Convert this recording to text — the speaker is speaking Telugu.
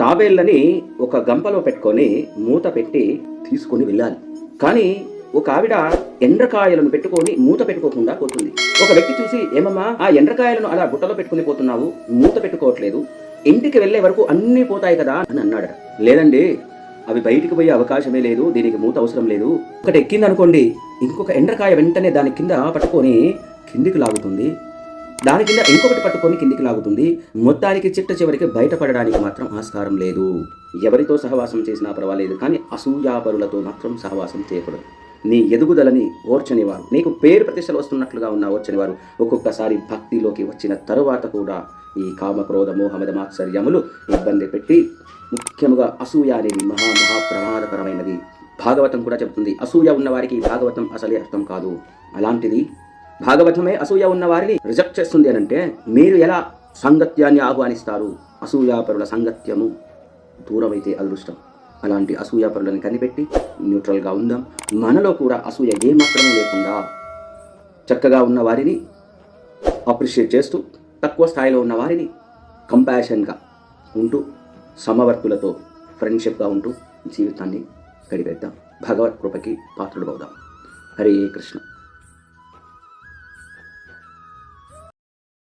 తాబేళ్ళని ఒక గంపలో పెట్టుకొని మూత పెట్టి తీసుకొని వెళ్ళాలి. కానీ ఒక ఆవిడ ఎండ్రకాయలను పెట్టుకొని మూత పెట్టుకోకుండా పోతుంది. ఒక వ్యక్తి చూసి ఏమమ్మా ఆ ఎండ్రకాయలను అలా గుట్టలో పెట్టుకుని పోతున్నావు? మూత పెట్టుకోవట్లేదు. ఇంటికి వెళ్ళే వరకు అన్నీ పోతాయి కదా అని అన్నాడు లేదండి అవి బయటికి పోయే అవకాశమే లేదు. దీనికి మూత అవసరం లేదు. ఒకటి ఎక్కిందనుకోండి ఇంకొక ఎండ్రకాయ వెంటనే దాని కింద పట్టుకొని కిందికి లాగుతుంది. దాని కింద ఇంకొకటి పట్టుకొని కిందికి లాగుతుంది. మొత్తానికి చిట్ట చివరికి బయటపడడానికి మాత్రం ఆస్కారం లేదు. ఎవరితో సహవాసం చేసినా పర్వాలేదు కానీ అసూయాపరులతో మాత్రం సహవాసం చేయకూడదు. నీ ఎదుగుదలని ఓర్చనివారు నీకు పేరు ప్రతిష్టలు వస్తున్నట్లుగా ఉన్న ఓర్చనివారు ఒక్కొక్కసారి భక్తిలోకి వచ్చిన తరువాత కూడా ఈ కామక్రోధ మోహమద మాత్సర్యములు ఇబ్బంది పెట్టి ముఖ్యముగా అసూయ అనేది మహా మహా ప్రమాదకరమైనది. భాగవతం కూడా చెబుతుంది అసూయ ఉన్నవారికి భాగవతం అసలే అర్థం కాదు. అలాంటిది భాగవతమే అసూయ ఉన్న వారిని రిజెక్ట్ చేస్తుంది అని అంటే మీరు ఎలా సాంగత్యాన్ని ఆహ్వానిస్తారు? అసూయాపరుల సాంగత్యము దూరమైతే అదృష్టం. అలాంటి అసూయాపరులను కనిపెట్టి న్యూట్రల్గా ఉందాం. మనలో కూడా అసూయ ఏమాత్రమే లేకుండా చక్కగా ఉన్న వారిని అప్రిషియేట్ చేస్తూ తక్కువ స్థాయిలో ఉన్న వారిని కంపాషన్గా ఉంటూ సమవర్తులతో ఫ్రెండ్షిప్గా ఉంటూ జీవితాన్ని గడిపేద్దాం. భగవత్ కృపకి పాత్రుడు అవుదాం. హరే కృష్ణ.